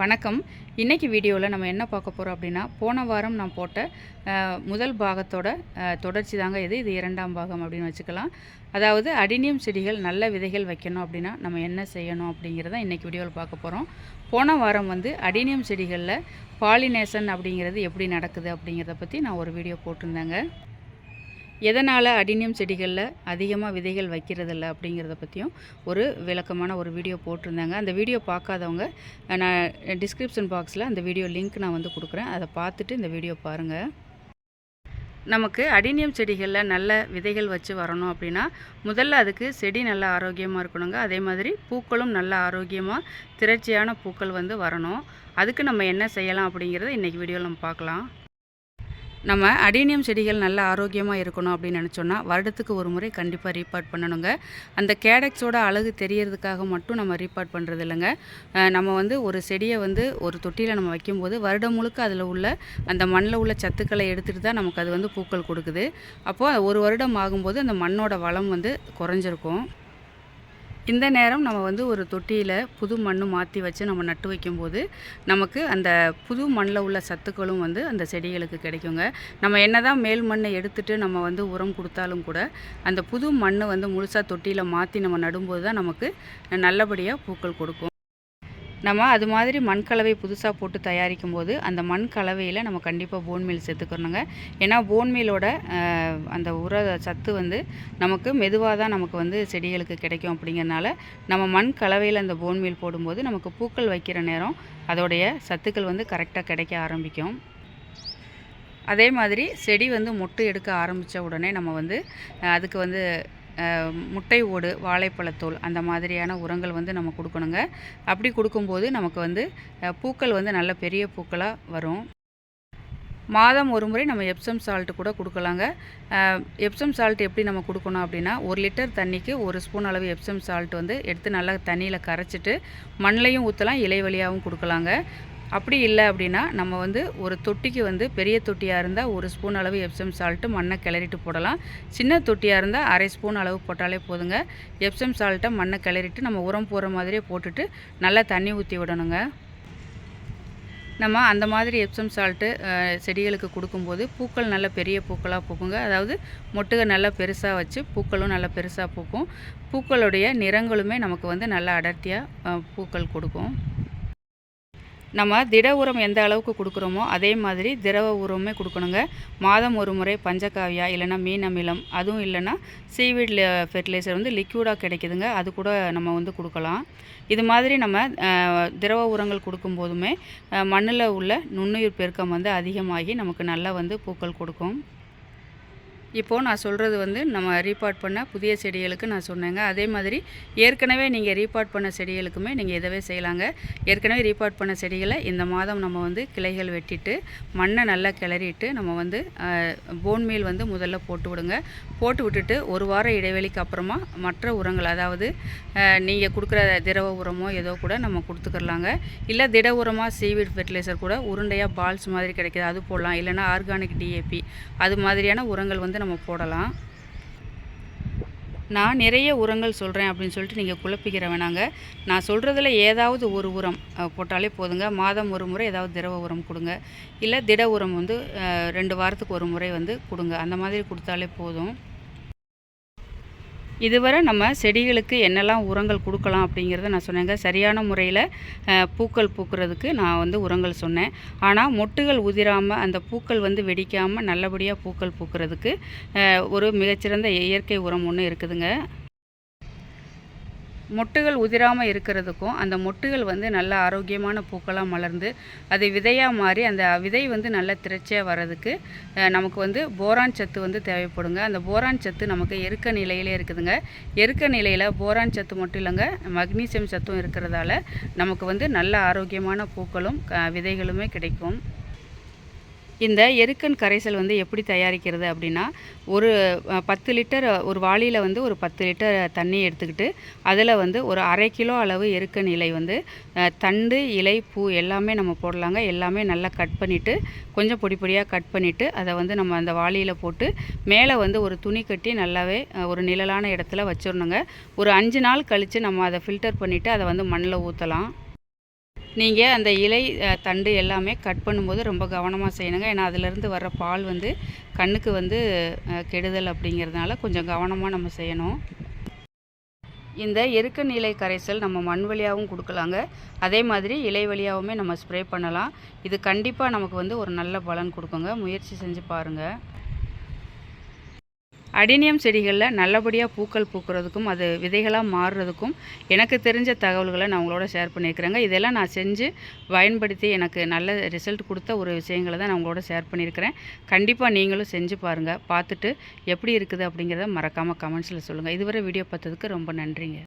வணக்கம். இன்றைக்கி வீடியோவில் நம்ம என்ன பார்க்க போகிறோம் அப்படின்னா போன வாரம் நான் போட்ட முதல் பாகத்தோட தொடர்ச்சி தாங்க இது. இது இரண்டாம் பாகம் அப்படின்னு வச்சுக்கலாம். அதாவது அடினியம் செடிகள் நல்ல விதைகள் வைக்கணும் அப்படின்னா நம்ம என்ன செய்யணும் அப்படிங்கிறத இன்றைக்கி வீடியோவில் பார்க்க போகிறோம் போன வாரம் வந்து அடினியம் செடிகளில் பாலினேஷன் அப்படிங்கிறது எப்படி நடக்குது அப்படிங்கிறத பற்றி நான் ஒரு வீடியோ போட்டிருந்தேங்க. எதனால் அடினியம் செடிகளில் அதிகமாக விதைகள் வைக்கிறதில்ல அப்படிங்கிறத பற்றியும் ஒரு விளக்கமான ஒரு வீடியோ போட்டிருந்தாங்க. அந்த வீடியோ பார்க்காதவங்க நான் டிஸ்கிரிப்ஷன் பாக்ஸில் அந்த வீடியோ லிங்க் நான் வந்து கொடுக்குறேன். அதை பார்த்துட்டு இந்த வீடியோ பாருங்கள் நமக்கு அடினியம் செடிகளில் நல்ல விதைகள் வச்சு வரணும் அப்படின்னா முதல்ல அதுக்கு செடி நல்ல ஆரோக்கியமாக இருக்கணுங்க. அதே மாதிரி பூக்களும் நல்ல ஆரோக்கியமாக திரட்சியான பூக்கள் வந்து வரணும். அதுக்கு நம்ம என்ன செய்யலாம் அப்படிங்கிறத இன்றைக்கி வீடியோவில் நம்ம பார்க்கலாம். நம்ம அடீனியம் செடிகள் நல்ல ஆரோக்கியமாக இருக்கணும் அப்படின்னு நினச்சோன்னா வருடத்துக்கு ஒரு முறை கண்டிப்பாக ரீபார்ட் பண்ணணுங்க. அந்த கேடக்ஸோட அழகு தெரியறதுக்காக மட்டும் நம்ம ரீபார்ட் பண்ணுறது இல்லைங்க. நம்ம வந்து ஒரு செடியை வந்து ஒரு தொட்டியில் நம்ம வைக்கும்போது வருடம் முழுக்க அதில் உள்ள அந்த மண்ணில் உள்ள சத்துக்களை எடுத்துகிட்டு தான் நமக்கு அது வந்து பூக்கள் கொடுக்குது. அப்போது ஒரு வருடம் ஆகும்போது அந்த மண்ணோட வளம் வந்து குறைஞ்சிருக்கும். இந்த நேரம் நம்ம வந்து ஒரு தொட்டியில் புது மண்ணு மாற்றி வச்சு நம்ம நட்டு வைக்கும்போது நமக்கு அந்த புது மண்ணில் உள்ள சத்துக்களும் வந்து அந்த செடிகளுக்கு கிடைக்குங்க. நம்ம என்ன தான் மேல் மண்ணை எடுத்துகிட்டு நம்ம வந்து உரம் கொடுத்தாலும் கூட அந்த புது மண்ணை வந்து முழுசாக தொட்டியில் மாற்றி நம்ம நடும்போது தான் நமக்கு நல்லபடியாக பூக்கள் கொடுக்கும். நம்ம அது மாதிரி மண் கலவை புதுசாக போட்டு தயாரிக்கும் போது அந்த மண் கலவையில் நம்ம கண்டிப்பாக போன்மீல் சேர்த்துக்கணுங்க. ஏன்னா போன்மீலோட அந்த உர சத்து வந்து நமக்கு மெதுவாக தான் நமக்கு வந்து செடிகளுக்கு கிடைக்கும் அப்படிங்கிறனால நம்ம மண் கலவையில் அந்த போன் மீல் போடும்போது நமக்கு பூக்கள் வைக்கிற நேரம் அதோடைய சத்துக்கள் வந்து கரெக்டாக கிடைக்க ஆரம்பிக்கும். அதே மாதிரி செடி வந்து மொட்டு எடுக்க ஆரம்பித்த உடனே நம்ம வந்து அதுக்கு வந்து முட்டை ஓடு வாழைப்பழத்தோல் அந்த மாதிரியான உரங்கள் வந்து நம்ம கொடுக்கணுங்க. அப்படி கொடுக்கும்போது நமக்கு வந்து பூக்கள் வந்து நல்ல பெரிய பூக்களாக வரும். மாதம் ஒரு முறை நம்ம எப்சம் சால்ட் கூட கொடுக்கலாங்க. எப்சம் சால்ட் எப்படி நம்ம கொடுக்கணும் அப்படின்னா ஒரு லிட்டர் தண்ணிக்கு ஒரு ஸ்பூன் அளவு எப்சம் சால்ட் வந்து எடுத்து நல்லா தண்ணியில் கரைச்சிட்டு மண்ணிலையும் ஊற்றலாம் இலை வழியாகவும் கொடுக்கலாங்க. அப்படி இல்லை அப்படின்னா நம்ம வந்து ஒரு தொட்டிக்கு வந்து பெரிய தொட்டியாக இருந்தால் ஒரு ஸ்பூன் அளவு எப்சம் சால்ட்டு மண்ணை கிளறிட்டு போடலாம். சின்ன தொட்டியாக இருந்தால் அரை ஸ்பூன் அளவு போட்டாலே போதுங்க. எப்சம் சால்ட்டை மண்ணை கிளறிட்டு நம்ம உரம் போகிற மாதிரியே போட்டுட்டு நல்லா தண்ணி ஊற்றி விடணுங்க. நம்ம அந்த மாதிரி எப்சம் சால்ட்டு செடிகளுக்கு கொடுக்கும்போது பூக்கள் நல்ல பெரிய பூக்களாக பூக்குங்க. அதாவது மொட்டுகள் நல்லா பெருசாக வச்சு பூக்களும் நல்லா பெருசாக பூக்கும். பூக்களுடைய நிறங்களுமே நமக்கு வந்து நல்லா அடர்த்தியாக பூக்கள் கொடுக்கும். நம்ம திட உரம் எந்த அளவுக்கு கொடுக்குறோமோ அதே மாதிரி திரவ உரமே கொடுக்கணுங்க. மாதம் ஒரு முறை பஞ்சகாவியா இல்லைன்னா மீன் அமிலம் அதுவும் இல்லைன்னா சீவீட் ஃபெர்டிலைசர் வந்து லிக்யூடாக கிடைக்குதுங்க. அது கூட நம்ம வந்து கொடுக்கலாம். இது மாதிரி நம்ம திரவ உரங்கள் கொடுக்கும்போதுமே மண்ணில் உள்ள நுண்ணுயிர் பெருக்கம் வந்து அதிகமாகி நமக்கு நல்லா வந்து பூக்கள் கொடுக்கும். இப்போது நான் சொல்கிறது வந்து நம்ம ரீபார்ட் பண்ண புதிய செடிகளுக்கு நான் சொன்னேங்க. அதே மாதிரி ஏற்கனவே நீங்கள் ரீபார்ட் பண்ண செடிகளுக்குமே நீங்கள் இதவே செய்யலாங்க. ஏற்கனவே ரீபார்ட் பண்ண செடிகளை இந்த மாதம் நம்ம வந்து கிளைகள் வெட்டிட்டு மண்ணை நல்லா கிளறிட்டு நம்ம வந்து போன் மீல் வந்து முதல்ல போட்டு விடுங்க. போட்டு விட்டுட்டு ஒரு வார இடைவெளிக்கு அப்புறமா மற்ற உரங்கள் அதாவது நீங்கள் கொடுக்குற திரவ உரமோ ஏதோ கூட நம்ம கொடுத்துக்கலாங்க இல்லை திட உரமாக சீவீட் ஃபெர்டிலைசர் கூட உருண்டையாக பால்ஸ் மாதிரி கிடைக்கிது அது போடலாம். இல்லைனா ஆர்கானிக் டிஏபி அது மாதிரியான உரங்கள் வந்து நம்ம போடலாம். நான் நிறைய உரங்கள் சொல்கிறேன் அப்படின்னு சொல்லிட்டு நீங்கள் குழப்பிக்கிற வேணாங்க நான் சொல்கிறதுல ஏதாவது ஒரு உரம் போட்டாலே போதுங்க. மாதம் ஒரு முறை ஏதாவது திரவ உரம் கொடுங்க. இல்லை திட உரம் வந்து ரெண்டு வாரத்துக்கு ஒரு முறை வந்து கொடுங்க. அந்த மாதிரி கொடுத்தாலே போதும். இதுவரை நம்ம செடிகளுக்கு என்னெல்லாம் உரங்கள் கொடுக்கலாம் அப்படிங்கிறத நான் சொன்னேங்க. சரியான முறையில் பூக்கள் பூக்கிறதுக்கு நான் வந்து உரங்கள் சொன்னேன். ஆனால் மொட்டுகள் உதிராமல் அந்த பூக்கள் வந்து வெடிக்காமல் நல்லபடியாக பூக்கள் பூக்கிறதுக்கு ஒரு மிகச்சிறந்த இயற்கை உரம் ஒன்று இருக்குதுங்க. மொட்டுகள் உதிராமல் இருக்கிறதுக்கும் அந்த மொட்டுகள் வந்து நல்ல ஆரோக்கியமான பூக்களாக மலர்ந்து அது விதையாக மாறி அந்த விதை வந்து நல்ல திரைச்சியாக வர்றதுக்கு நமக்கு வந்து போரான் சத்து வந்து தேவைப்படுங்க. அந்த போரான் சத்து நமக்கு எருக்க நிலையிலே இருக்குதுங்க. எருக்க நிலையில் போரான் சத்து மட்டும் இல்லைங்க மக்னீசியம் சத்தும் இருக்கிறதால நமக்கு வந்து நல்ல ஆரோக்கியமான பூக்களும் க- விதைகளுமே கிடைக்கும். இந்த எருக்கன் கரைசல் வந்து எப்படி தயாரிக்கிறது அப்படின்னா ஒரு பத்து லிட்டர் ஒரு வாளியில் வந்து ஒரு பத்து லிட்டர் தண்ணி எடுத்துக்கிட்டு அதில் வந்து ஒரு அரை கிலோ அளவு எருக்கன் இலை வந்து தண்டு இலை பூ எல்லாமே நம்ம போடலாங்க. எல்லாமே நல்லா கட் பண்ணிவிட்டு கொஞ்சம் பொடி பொடியாக கட் பண்ணிவிட்டு அதை வந்து நம்ம அந்த வாளியில் போட்டு மேலே வந்து ஒரு துணி கட்டி நல்லாவே ஒரு நிழலான இடத்துல வச்சிடணுங்க. ஒரு அஞ்சு நாள் கழித்து நம்ம அதை ஃபில்டர் பண்ணிவிட்டு அதை வந்து மண்ணில் ஊற்றலாம் நீங்கள் அந்த இலை தண்டு எல்லாமே கட் பண்ணும்போது ரொம்ப கவனமாக செய்யணுங்க. ஏன்னா அதிலிருந்து வர்ற பால் வந்து கண்ணுக்கு வந்து கெடுதல் அப்படிங்கிறதுனால கொஞ்சம் கவனமாக நம்ம செய்யணும். இந்த எருக்க நீலை கரைசல் நம்ம மண் வழியாகவும் கொடுக்கலாங்க. அதே மாதிரி இலை வழியாகவுமே நம்ம ஸ்ப்ரே பண்ணலாம். இது கண்டிப்பாக நமக்கு வந்து ஒரு நல்ல பலன் கொடுக்குங்க. முயற்சி செஞ்சு பாருங்கள் அடினியம் செடிகளில் நல்லபடியாக பூக்கள் பூக்கிறதுக்கும் அது விதைகளாக மாறுறதுக்கும் எனக்கு தெரிஞ்ச தகவல்களை நான் உங்களோட ஷேர் பண்ணியிருக்கிறேங்க. இதெல்லாம் நான் செஞ்சு பயன்படுத்தி எனக்கு நல்ல ரிசல்ட் கொடுத்த ஒரு விஷயங்களை தான் நான் உங்களோட ஷேர் பண்ணியிருக்கிறேன். கண்டிப்பாக நீங்களும் செஞ்சு பாருங்கள் பார்த்துட்டு எப்படி இருக்குது அப்படிங்கிறத மறக்காமல் கமெண்ட்ஸில் சொல்லுங்கள் இதுவரை வீடியோ பார்த்ததுக்கு ரொம்ப நன்றிங்க.